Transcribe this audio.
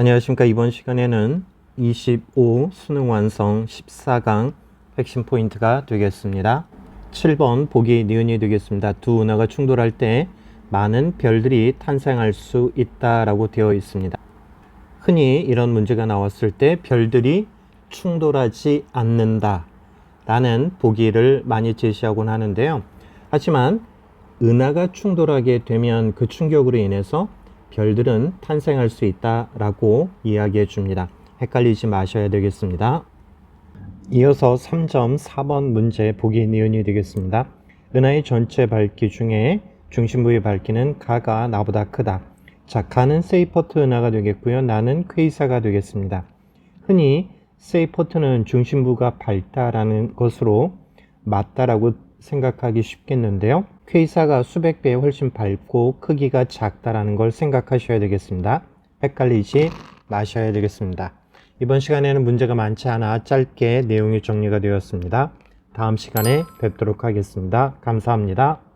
안녕하십니까. 이번 시간에는 25 수능 완성 14강 핵심 포인트가 되겠습니다. 7번 보기 니은이 되겠습니다. 두 은하가 충돌할 때 많은 별들이 탄생할 수 있다라고 되어 있습니다. 흔히 이런 문제가 나왔을 때 별들이 충돌하지 않는다 라는 보기를 많이 제시하곤 하는데요. 하지만 은하가 충돌하게 되면 그 충격으로 인해서 별들은 탄생할 수 있다라고 이야기해 줍니다. 헷갈리지 마셔야 되겠습니다. 이어서 3.4번 문제 보기 니은이 되겠습니다. 은하의 전체 밝기 중에 중심부의 밝기는 가가 나보다 크다. 자, 가는 세이퍼트 은하가 되겠고요. 나는 퀘이사가 되겠습니다. 흔히 세이퍼트는 중심부가 밝다라는 것으로 맞다라고 생각하기 쉽겠는데요. 퀘이사가 수백 배 훨씬 밝고 크기가 작다라는 걸 생각하셔야 되겠습니다. 헷갈리지 마셔야 되겠습니다. 이번 시간에는 문제가 많지 않아 짧게 내용이 정리가 되었습니다. 다음 시간에 뵙도록 하겠습니다. 감사합니다.